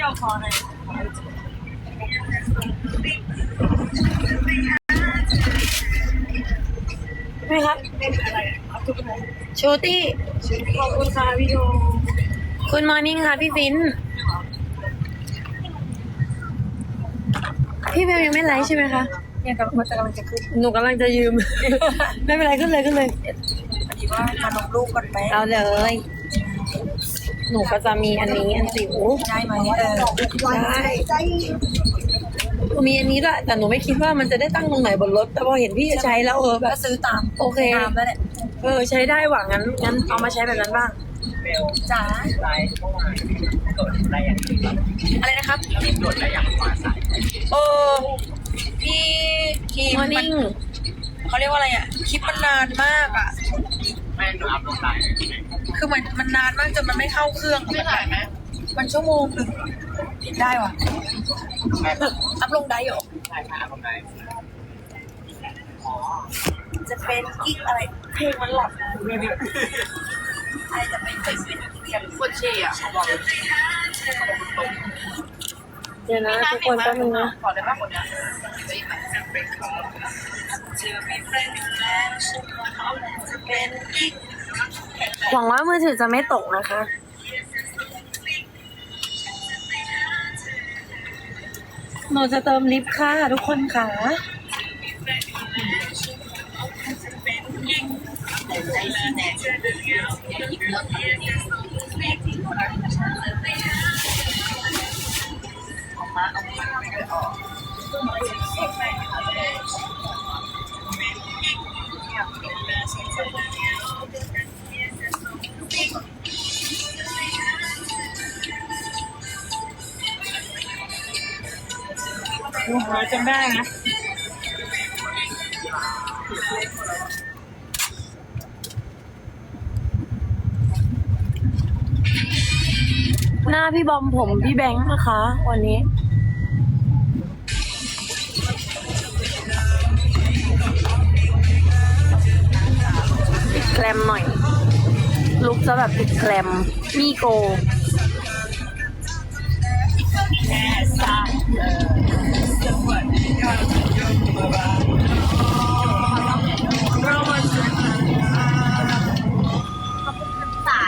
พี่เอาคอหน่อยไหมครับชูตี้ขอบคุณค่ะพี่โยคุณมอร์นิ่งค่ะพี่ฟิน พี่เบลยังไม่ไลฟ์ใช่ไหมคะเนี่ยกำลังจะกำลังจะขึ้น หนูกำลังจะยืม ไม่เป็นไรขึ้นเลยขึ้นเลยพอดีว่ามาลงรูปก่อนไหมเอาเลย หนูก็จะมีอันนี้อันจิ๋วได้ไหมเออได้มีอันนี้ด้วยแต่หนูไม่คิดว่ามันจะได้ตั้งตรงไหนบนรถ แต่พอเห็นพี่ใช้แล้วเออแบก็บซื้อตามโอเคตามแล้วแหละเออใช้ได้หว่างั้นงั้นเอามาใช้แบบนั้นบ้างจ๋าไลฟ์เมื่อวานโดดอะไรอย่างนี้อะไรนะครับรีบโดดอะไรอย่างมาสายเออพี่ทีมมอร์มันิ่นงเขาเรียกว่าอะไรอะคลิปมันนานมากอะแม่หนูอัพลงไลน์ คือมันมันนานมากจนมันไม่เข้าเครื่องไม่ถ่ายไหมมันชั่วโมงหนึ่งได้ว่ะแม่อัพลงได้เหรอถ่ายมาลงไลน์จะเป็นกิ๊กอะไร เพลงมันหลอดอะไรจะเป็นเป็นเป็นโคตรเชี่ยเขาบอกเดี๋ยวนะทุกคนแป๊บนึงนะขอได้บ้างหมดเนี่ย หวังว่ามือถือจะไม่ตกนะคะ หนูจะเติมลิฟต์ค่ะ ทุกคนค่ะ หนูหาจนได้นะหน้าพี่บอมผมพี่แบงค์นะคะ วันนี้ ติดแกลมหน่อย ลุกจะแบบติดแกลม มีโกสา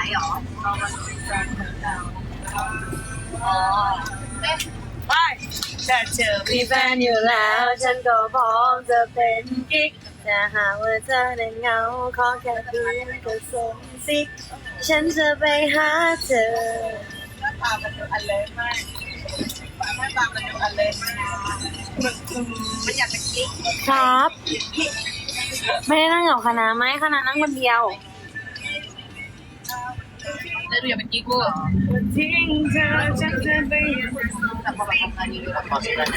ยเหรอไปแต่เจอมีแฟนอยู่แล้ว ฉันก็พร้อมจะเป็นกิ๊กแต่หากว่าเธอได้เหงาขอแค่เพียงก็ส่งสิกฉันจะไปหาเธอ หน้าตามันดูอันเล็กมากหน้าตามันดูอันเล็กมาก มันอยากเป็นกิ๊กครับ ไม่ได้นั่งกับคณะไหมคณะนั่งคนเดียวแล้วดูอยากเป็นกิ๊กกูทิ้งเธอฉันจะไปแต่พอแบบทำงานนี้ด้วยความสุขกัน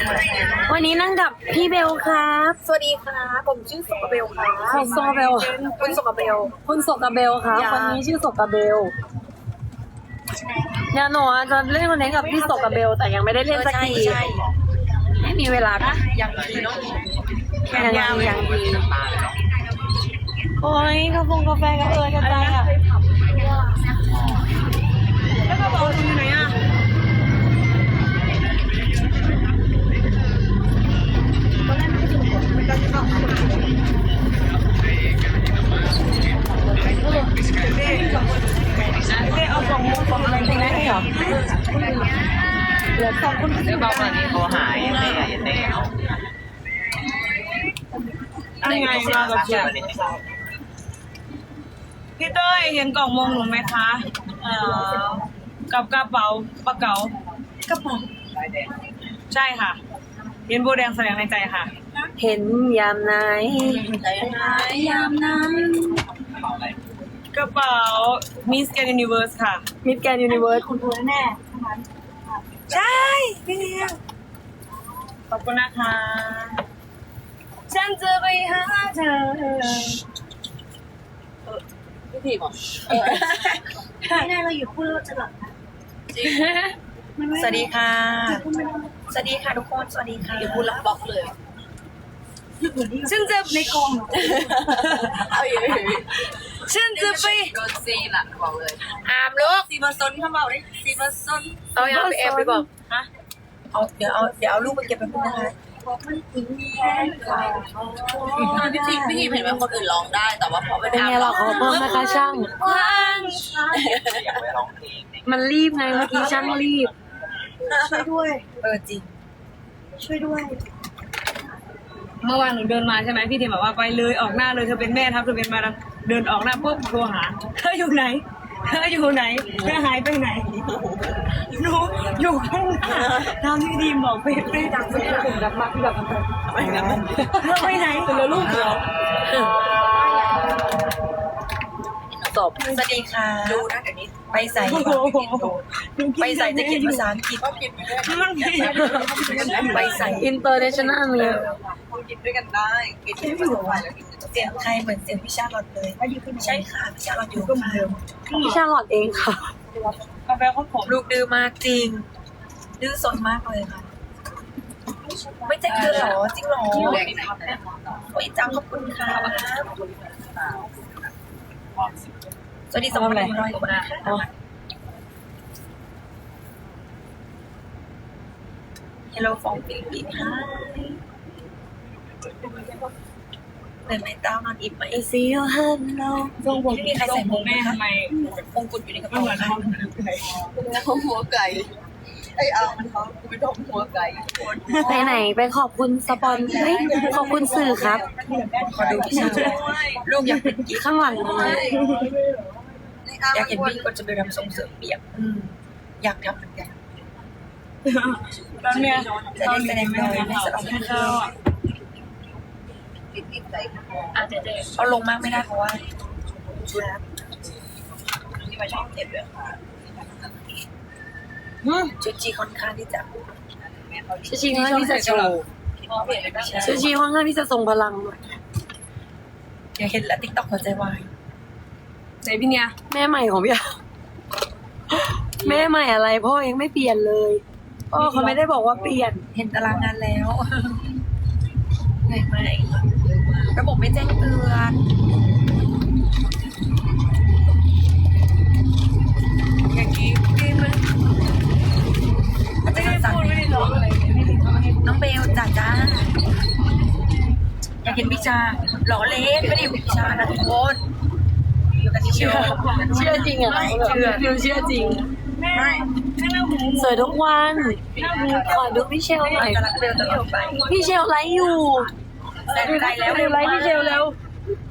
วันนี้นั่งกับพี่เบลครับ สวัสดีค่ะผมชื่อสกเบลค่ะคุณโซเบลคุณสกเบลคุณโสกาเบลครับอย่าคนนี้ชื่อโสกาเบลเดี๋ยวหนูอะจะเล่นคอนเทนต์กับพี่โสกาเบลแต่ยังไม่ได้เล่นสักใช่ทีใช่ ไม่มีเวลาปะอย่างทีเนาะยังยังยังดีโอ้ยกาแฟกาแฟกันเอยกันใจอะ เต้ยเห็นกล่องมงหนูไหมคะเอ่อกับกระเป๋าปะเก๋ากระเป๋าใช่ค่ะ เห็นโบแดงแสดงในใจค่ะ เห็นยามไหนใจร้ายยามนั้นกระเป๋า Miss Grand Universe ค่ะ มิดแกนยูนิเวิร์สคุณรู้แน่ใช่พี่เลี้ยงขอบคุณนะคะ ฉันจะไปหาเธอ พี่ทีบอกไม่ได้เราอยู่พูดแล้วจะหลับนะสวัสดีค่ะสวัสดีค่ะทุกคน สวัสดีค่ะ อยู่พูดแล้วบล็อกเลยซึ่งจะในกล่องเอาอยู่ฉันจะไปโดนซีนอะบอกเลยอามลูกซีมาซนเขาบอกดิซีมาซนเอายังไปแอบไปบอกฮะเอาเดี๋ยวเอาเดี๋ยวเอาลูกไปเก็บไปพูดนะคะ พี่ทีพี่ทีเห็นว่าคนอื่นร้องได้ แต่ว่าพอเป็นเป็นไงล่ะขอเพิ่มนะคะช่าง มันรีบไงเมื่อกี้ช่างรีบ ช่วยด้วย เออจริง ช่วยด้วย เมื่อวานหนูเดินมาใช่ไหมพี่ทีบอกว่าไปเลยออกหน้าเลยเธอเป็นแม่ทัพเธอเป็นมาดามเดินออกหน้าปุ๊บโทรหาเธออยู่ไหน เธออยู่ไหนเธอหายไปไหนหนูอยู่ข้างหน้าทางที่ดีมบอกไปไปดักไปกลุ่มดักมากที่แบบไปไหนเธอไปไหนแล้วลูกเหรอจบสวัสดีค่ะ ดูนะเดี๋ยวนี้ไปใส่โอ้โหไปใส่จะเขียนภาษาอังกฤษมันเพี้ยนไปใส่อินเตอร์เนชั่นแนลเลยกินด้วยกันได้กินที่ผสมกันแล้วกินเสียงไทยเหมือนเสียงพิชาลอตเลยใช่ค่ะพิชาลอตอยู่ก็เหมือนเดิมพี่ชาลอตเองค่ะกาแฟเขาขมลูกดื้อมากจริง ดื้อสนมากเลยค่ะ ไม่ใช่คือหรอจริงหรอแดงไหนโอ้ยจังขอบคุณค่ะสวัสดีสองพันหนึ่งร้อยคนนะคะฮัลโหลฟองฟิลิปปินส์ ค่ะเลยไม่เต้านอนอิ่มไหม I see your hand now ทรงผมไม่มีใครใส่ทรงผมแม่ทำไมมงกุฎอยู่ในกระไม่เป๋าเหมือนค่ะเขาหัวไก่ไอ้อามันเขาไม่ต้องหัวไก่ไปไหนไปขอบคุณสปอนเฮ้ยขอบคุณสื่อครับขอดูพี่ชายลูกอยากเป็นกิ๊กข้างหลังเลยอยากเห็นพี่ก็จะไปรำส่งเสริมเปียกอืมอยากทำเหมือนกันตอนเนี้ยจะได้แสดงรอยในสนามให้เขาอะ ติดติดใจอาจจะเจเขาลงมากไม่ได้เพราะว่าชุดที่มาชอบเจ็บเลยค่ะชุดจีค่อนข้างที่จะชูชีค่อนข้างที่จะโชว์พอเปลี่ยนได้ชูชีค่อนข้างที่จะทรงพลังหน่อยอยากเห็นแล้วติ๊กต็อกหัวใจวายไหนพี่เนี่ยแม่ใหม่ของพี่แม่ใหม่อะไรพ่อยังไม่เปลี่ยนเลยพ่อเขาไม่ได้บอกว่าเปลี่ยนเห็นตารางงานแล้วไหนไหม ระบบไม่แจ้งเตือนอย่างนี้ดีไหมอาจารย์สั่งไม่ได้ร้องอะไรไม่ได้ร้องให้น้องเบลจ้าจ้าอยากเห็นพิชาหล่อเล่นไม่ได้อยู่กับพิชานะทุกคนอยู่กับนิเชเชื่อลเชื่อจริงอะไม่เชื่อฟิวเชื่อจริงแม่แม่หน้าหมูสวยทุกวันขอดูพี่เชลหน่อยจะรักเบลตลอดไปพี่เชลไลฟ์อยู่ แต่ใจแล้วเร็วไลฟ์พี่เชลแล้ว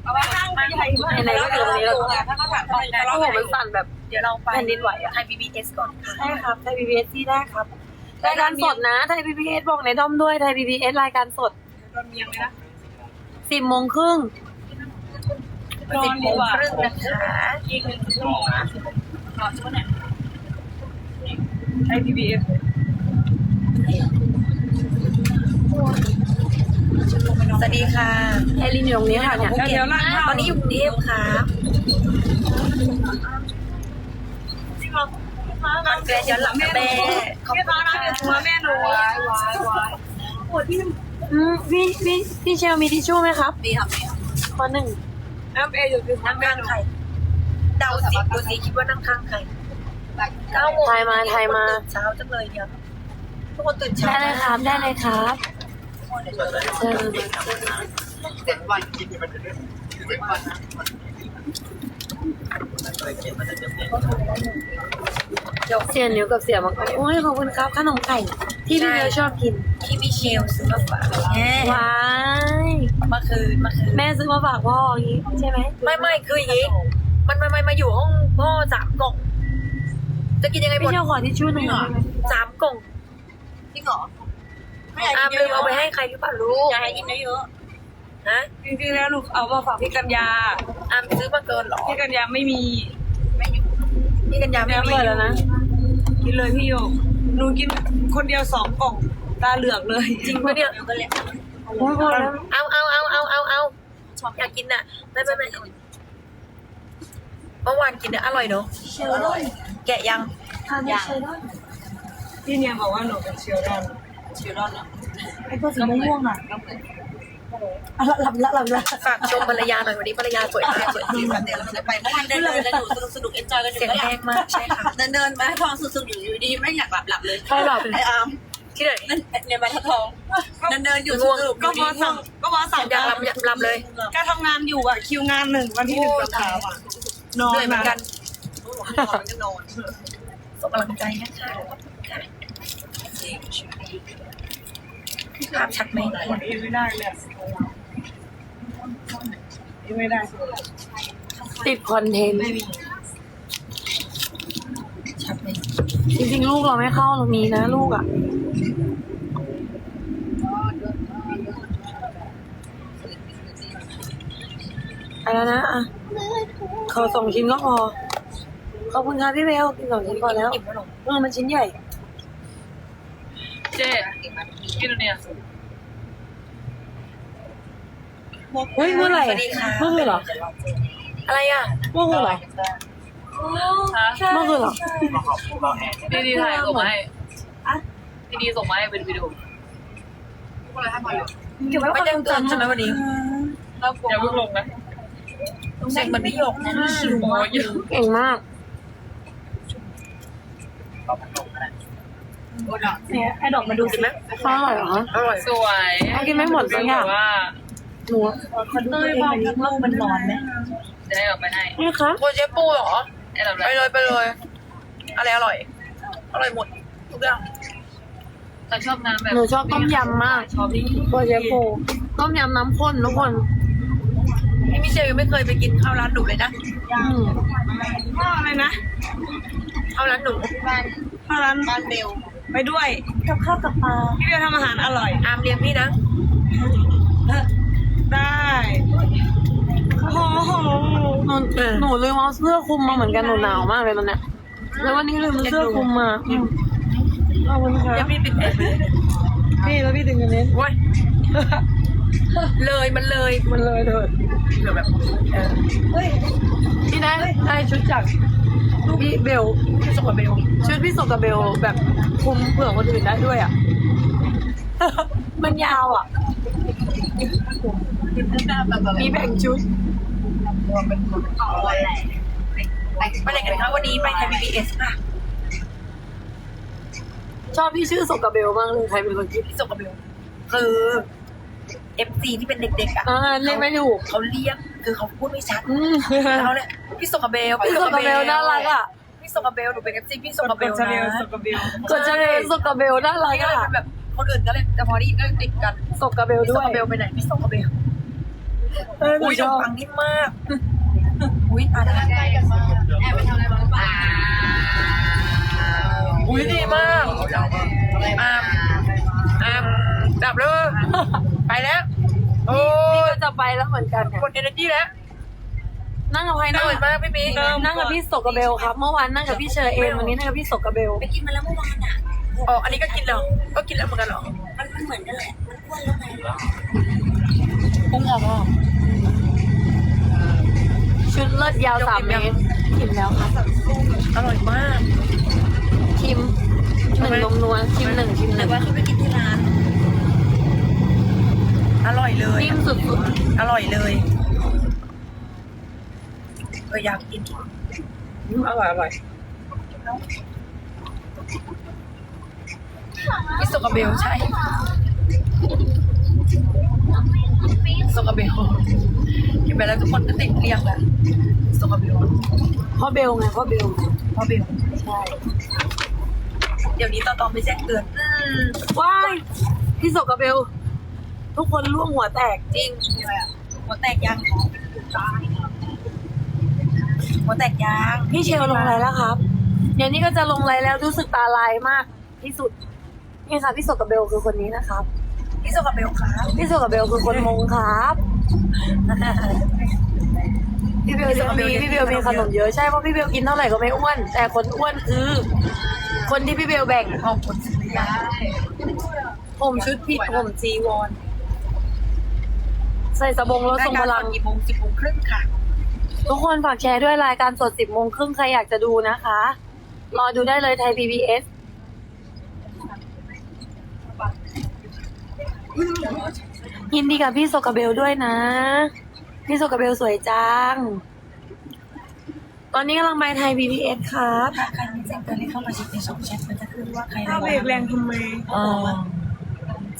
เอาว่าข้างใหญ่มากไหนๆก็อยู่ตรงนี้แล้วถ้าเขาถามแต่เราผมมันสั่นแบบเดี๋ยวเราไปแผ่นดินไหวอะไทยบีบีเอสก่อนค่ะใช่ครับไทยพีบีเอสที่ได้ครับรายการสดนะไทยพีบีเอสบอกในด้อมด้วยไทยพีบีเอสรายการสดโดนเมียงเลยนะสิบโมงครึ่งสิบโมงครึ่งนะคะอีกหนึ่งชั่วโมงนะนอนช่วงไหนไอพีบีเอฟ สวัสดีค่ะไอรินอยู่ตรงนี้ค่ะเนี่ยเดี๋ยวล่างตอนนี้อยู่กรุงเทพค่ะมันเกรดย้อนหลังนะแม่ขอบพี่คุฟ้าณร้านค่ะเดือดชัวแม่หนูวายวายวายปวดที่อืมพี่พี่พี่เชลมีทิชชู่ไหมครับดีครับดีครับข้อหนึ่งน้ำเออยู่คือนั่งข้างใครเดาสิดูสิคิดว่านั่งข้างใครเก้าโมงทายมาทายมาตื่นเช้าจังเลยเนี่ยทุกคนตื่นเช้าได้เลยครับได้เลยครับ เชิญเจ็ดวันเสียนิ้วกับเสียมังกรโอ้ยขอบคุณครับขนมไข่ที่พี่เบลชอบกินที่มิเชลซื้อมาฝากแม่ว้ายมื่อคืนมื่อคืนแม่ซื้อมาฝากพ่ออย่างงี้ใช่ไหมไม่ไม่คืออย่างนี้มันมันมันมาอยู่ห้องพ่อสามกล่องจะกินยังไงหมพี่เชลขอทิชชู่หน่อยสามกล่องจริงเหรอ อยากอามกินลืเยมเอาไปอะให้ใครหรือเปล่าลูกอยากให้กินเยอะฮะจริงๆแล้วหนูเอามาฝากพี่กัญญาอามซื้อมาเกินเหรอพี่กัญญาไม่มีพี่กัญญาไม่แม่มีเปิดแล้วนะกินเลยพี่โยกหนูกินคนเดียวสองกล่องตาเหลือกเลย จริงปะเนี่ยโอ้ยพอแล้วเอาเอาเอาเอาเอาเอาอยากกินอะไม่ไม่ไม่เมื่อวานกินเนี่ยอร่อยเนอะแกะยังพี่เนี่ยบอกว่าหนูเป็นเชียวดอนๆ ชิลล์เนาะไอ้ตัวสีม่วงอะก็เหมือนมหลับละหลับละฝากชมภรรยาหน่อยวันนี้ภรรยาสวยมากสวยจริงเดี๋ยวเราจะไปเมื่อวานเดินเดินแล้วหนูสนุกสนุกเอนจอยกันอยู่เสียงก็แหกมากใช่ค่ะเดินเดินไปพอสนุกอยู่อยู่ดีไม่อยากหลับหลับเลยใช่หลับไอ้อาร์มที่ไหนนั่นเนี่ยบรรทัดทองเดินเดินอยู่สนุกก็พอสั่งก็พอสั่งอยากหลับอยากหลับเลยก็ทำงานอยู่อะคิวงานหนึ่งวันที่หนึ่งกับเขาอะนอเหนนื่อยเหมือนกันนอนก็นอนส่งกำลังใจนะคะ ภาพชัดไหมไม่ได้เลยไม่ได้ ติดคอนเทนต์ชัดไหมจริงๆ ลูกเราไม่เข้าตรงนี้นะ ลูกอะไปแล้วนะอะขอสองชิ้นก็พอขอบคุณค่ะพี่เบลกินสองชิ้นพอแล้วเออมันชิ้นใหญ่ เจ๊ กินเนี่ย เฮ้ยเมื่อไหร่สวัสดีค่ะ เมื่อคืนเหรออะไรอะเมื่อคืนเหรอเมื่อคืนเหรอดีดีถ่ายส่งมาให้ดีดีส่งมาให้เป็นวิดีโอเก็บไว้ไม่ความได้ทรงเตือนจำใช่ไหมวันนี้อย่าเพิ่งลงนะเสียงเหมือนพี่หยกนะชิวมากเก่งมาก เนี่ยไอ้ดอกมาดูสิไหมอร่อยเหรออร่อยสวยเอากินไม่หมดสักอย่างว่าหนูเขาดูตัวเองมันลูกมันร้อนไหมจะได้เอาไปให้นี่คะโคเชฟปูเหรอได้เราไปเลยไปเลยอะไรอร่อยอร่อยหมดทุกอย่างเราชอบน้ำแบบหนูชอบต้มยำมากชอบที่โคเชโปต้มยำน้ำข้นทุกคนพี่มิเชลยังไม่เคยไปกินข้าวร้านหนูเลยนะอืมข้าวอะไรนะข้าวร้านหนูข้าวร้านบ้านเบล ไปด้วยกับข้าวกับปลาพี่เบลทำอาหารอร่อย อามเลี้ยงพี่นะ ได้โอ้โหหนูหนูลืมเอาเสื้อคลุมมาเหมือนกันหนูหนาวมากเลยตอนเนี้ยแล้ววันนี้ลืมเอาเสื้อคลุมมาอืมขอบคุณค่ะยังพี่ปิดแอร์เลยพี่แล้วพี่ถึงกันนี้โว้ยเลยมันเลยมันเลยเถิด เผื่อแบบเออพี่ได้ได้ชุดจากพี่เบลส่งมาเบลชุดพี่สกกับเบลแบบคลุมเผื่อคนอื่นได้ด้วยอะ มันยาวอะ มีแบ่งชุดไปไหนกันคะวันนี้ไปไทยบีบีเอสค่ะชอบพี่ชื่อสกกับเบลมากเลยใครเป็นคนคิดพี่ส่งกับเบลคือ เอฟซีที่เป็นเด็กๆอะอ่าเรียกไม่ถูก เขาเรียกคือเขาพูดไม่ชัดอืมแล้วเนี่ยพี่ส่งกับเบลพี่สกกับเบลน่ารักอะพี่ส่งกับเบลหนูเป็นเอฟซีพี่ส่งกับเบลนะกดจะเบลสกกับเบลน่ารักนี่ก็เลยอะเป็นแบบคนอื่นก็เลยแต่พอได้ยินก็เลยติดกันสกกับเบลพี่ด้ส่วงยกับเบลไปไหนพี่ส่งกับเบลเออหนูอุ้ยชดออกบฟังนิ่มมากอุ้ยตายแล้วใกล้กันมากแอบไปทำอะไรบ้างหรือเปล่าอุ้ยดีมากอามอามดับเลย ไปแล้ว โอ้นี่ยก็จะไปแล้วเหมือนกันเนี่ยกดเอเนจีแล้วนั่งกับใครน่านั่งเหมือนมากพี่ปิ๊กนั่งกับพี่สกกับเบลครับ เมื่อวานนั่งกับพี่เชอเอมวันนี้นั่งกับพี่สกกับเบล ไปกินมาแล้วเมื่อวานอะอ๋ออันนี้ก็กินแล้ว ก็กินแล้วเหมือนกันเหรอมันมันเหมือนกันแหละ มันอ้วนแล้วไงกุ้งออกอะชุดเลิศยาวสามเมตรชิมแล้วค่ะอร่อยมาก ชิมหนึ่งนมนัวชิมหนึ่งชิมหแต่นึ่งว่าเขาไปกินที่ร้าน อร่อยเลย นิ่มสุดอร่อยเลยเอออยากกินๆอร่อยอร่อยพี่สุกาเบลใช่สุกาเบลกินไปแล้วทุกคนก็ติดเรียกแล้วสุกาเบลพ่อเบลไงพ่อเบลพ่อเบลใช่เดี๋ยวนี้ตอนตอนไปแจ้งเตือนอืมว้ายพี่สกกับเบล ทุกคนร่วงหัวแตกจริงอะไรอะหัวแตกยางหัวแตกยางพี่เชลลงไลน์แล้วครับ เดี๋ยวนี้ก็จะลงไลน์แล้วรู้สึกตาลายมากที่สุดนี่ค่ะพี่สกกับเบลคือคนนี้นะครับ พี่สุกาเบลครับพี่สกกับเบลคือคนมงครับพี่เบลจะมีพี่เบลมีขนมเยอะใช่เพราะพี่เบลกินเท่าไหร่ก็ไม่อ้วน แต่คนอ้วนคือ คนที่พี่เบลแบ่งขอบคุณสุริยาผมชุดผิดผมจีวร ใส่สบงแล้วทรงพลัง กี่โมงสิบโมงครึ่งค่ะ ทุกคนฝากแชร์ด้วยรายการสด10โมงครึ่งใครอยากจะดูนะคะ รอดูได้เลยไทย PBS ยินดีกับพี่โซกาเบลด้วยนะ พี่โซกาเบลสวยจัง ตอนนี้กำลังไปไทย BTS ครับถ้าใครมีแจ้งเตือนให้เข้ามาเช็คในช่องแชทมันจะขึ้นว่าใครถ้าเบรกแรงทำไมอ๋อ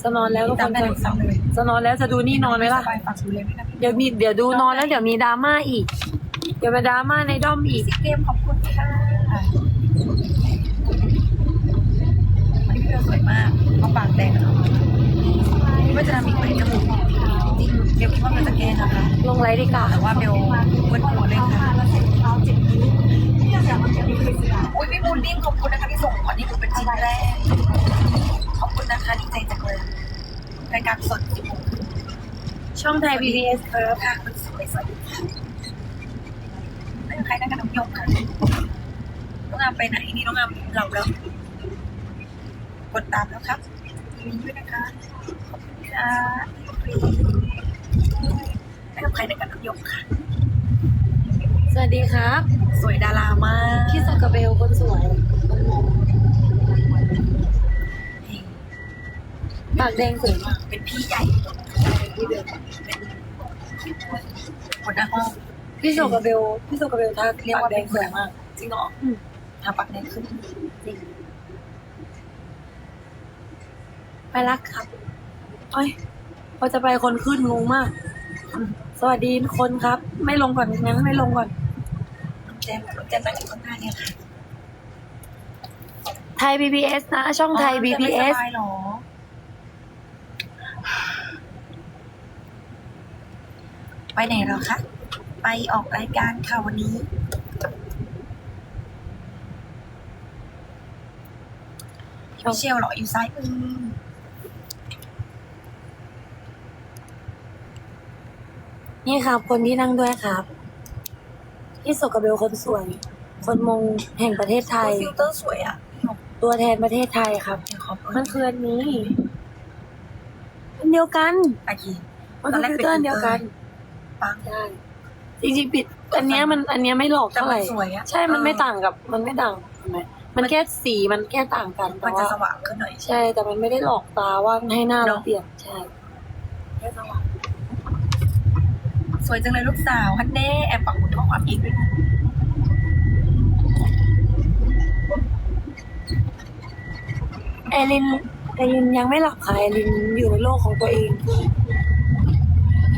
จะนอนแล้วก็คตามนได้จะทุกฝั่งเลยจะนอนแล้วจะดูนี่นอนไหมล่ะสบายฝากดูเลยไหมนะเดี๋ยวมีเดี๋ยวดูนอนแล้วเดี๋ยวมีดราม่าอีก เดี๋ยวมาดราม่าในด้อมอีกซีเกมขอบคุณค่ะวันนี้พี่เบลสวยมากเขาปากแดงอะว่าจะทำอีกไหมจมูกจริงๆเบลคิดว่ามันจะแก้นะคะ ลงไลฟ์ดีกว่าแต่ว่าเบลเบิ้ลหัวเลยค่ะอุ้ยพี่บูลลี่ขอบคุณนะคะที่ส่งขวัญนี่คือเป็นชิ้นแรกขอบคุณ นะคะดีใจจังเลยรายการสดสิบโมงช่องไทย BTS ครับค่ะคุณสวยสวัสดีค่ะนั่นใครนั่งกับน้องหยกค่ะน้องงามไปไหนนี่น้องงามเราแล้วกดตามแล้วครับมีด้วยนะคะขอบคุณค่ะนั่งกับใครนั่งกับน้องหยกค่ะ สวัสดีครับ สวยดารามากพี่โซกาเบลคนสวยปากแดงสวยมากเป็นพี่ใหญ่พี่เบลเป็นหัวหน้าห้องพี่โซกาเบลพี่โซกาเบลทักเรียกปากว่าแดเป็นงสเสืวอยมากจริงเหรออืมทำปักแดงขึ้นจริงไปรักครับโอ้ยพอจะไปคนขึ้นงงมาก สวัสดีคนครับ ไม่ลงก่อนงั้นไม่ลงก่อนน้องแจมน้องแจมนั่งอยู่ข้างหน้าเนี่ยค่ะไทย BBS นะ ช่องไทยอ๋อจะไม่ BBS สบายเหรอ ไปไหนเหรอคะ ไปออกรายการค่ะวันนี้ พี่มิเชลเหรออยู่ซ้ายมือนี่ครับ คนที่นั่งด้วยครับ พี่โซกาเบลคนสวย คนมงแห่งประเทศไทย ฟิลเตอร์สวยอะ ตัวแทนประเทศไทยครับเดี๋ยวขอเปิดมันคืออันนี้อัน เดียวกัน โอเคมันคือฟิลเตอร์อันเดียวกันปัง ใช่จริงๆปิด อันเนี้ยมันอันเนี้ยไม่หลอกแต่เท่ามัไหนร่สวยอะใช่มันไม่เออต่างกับ มันไม่ต่างเห็นไหมมันแค่สีมันแค่ต่างกันแต่มันจะว่าสว่างขึ้นหน่อย ใช่ แต่มันไม่ได้หลอกตาว่าให้หน้าเราเนอะ เปลี่ยนใช่แค่สว่างสวยจังเลยลูกสาวฮันเน่แอบปักหมุดข้อความอีกด้วยนะเอลิน เอลินยังไม่หลับค่ะเอลินอยู่ในโลกของตัวเอง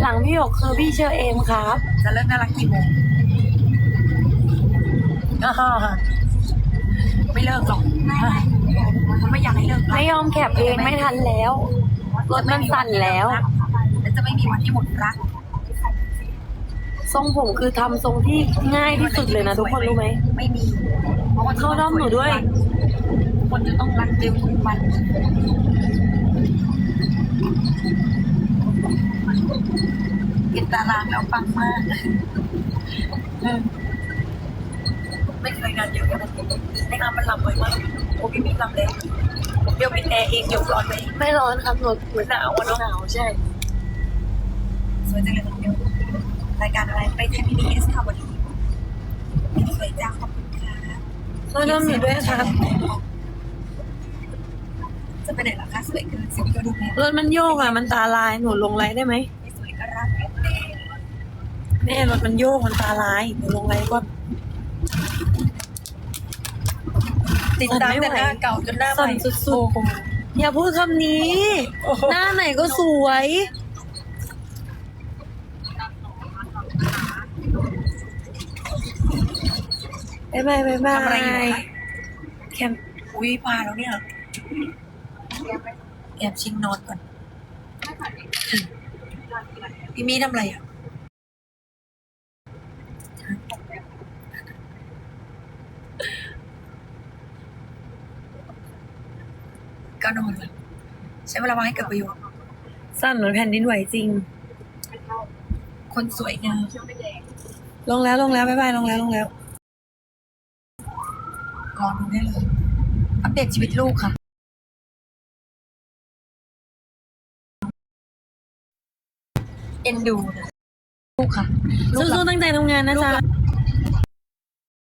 หลังพี่หยกคือพี่เชอเอมครับ จะเลิกน่ารักกี่โมงอ่าฮะไม่เลิกหรอกไม่อยากให้เลิกไม่ยอมแคปเองไม่ทันแล้วรถมันสั่นแล้วแล้วจะไม่มีวันที่หมดรักทรงผมคือทำทรงที่ง่ายที่สุดเลยนะทุกคนรู้ไหมไม่มีพระว่เข้าด้อมหนูด้วย คนจะต้องรักเร็วทุกวันเห็นตารางแล้วปังมากเออไม่เคยงานเยอะขนาดนี้ในงานมันลำบ่อยมากโอ้พี่มีลำแล้วเดี๋ยวเป็นแอร์เองเดี๋ยวร้อนไหมไม่ร้อนครับหนูหนูหนาวอะเนอะหนาวใช่สวยจังเลยเดียวรายการอะไรไปไทยพีบีเอสค่ะวันนี้สวยจังขอบคุณค่ะเข้าด้อมหนูด้วยครับ จะไปไหนล่ะคะสวยเกินสิบก็ดูแม่รถมันโยกอะมันตาลายหนูลงไลน์ได้ไหมไม่สวยก็รักแม่แม่รถมันโยกมันตาลายหนูลงไลน์ก่อนติดตามแต่หน้าเก่าจนหน้าใหสั่นม่สุดๆอย่าพูดคำนี้ หน้าไหนก็สวยบ๊ายบายบ๊ายบายทำอะไรอยู่คะแคมอุ้ยพาแล้วเนี่ย แอบชิงนอนก่อน พี่มีทำอะไรอะก็นอนเลยใช้เวลาว่างให้เกิดประโยชน์สั่นเหมือนแผ่นดินไหวจริง คนสวยงามลงแล้วลงแล้วบ๊ายบายลงแล้วลงแล้วรอดูได้เลย อัปเดตชีวิตลูกค่ะ เอ็นดูนะลูกค่ะลูกสู้ๆตั้งใจทำงานนะจ๊ะ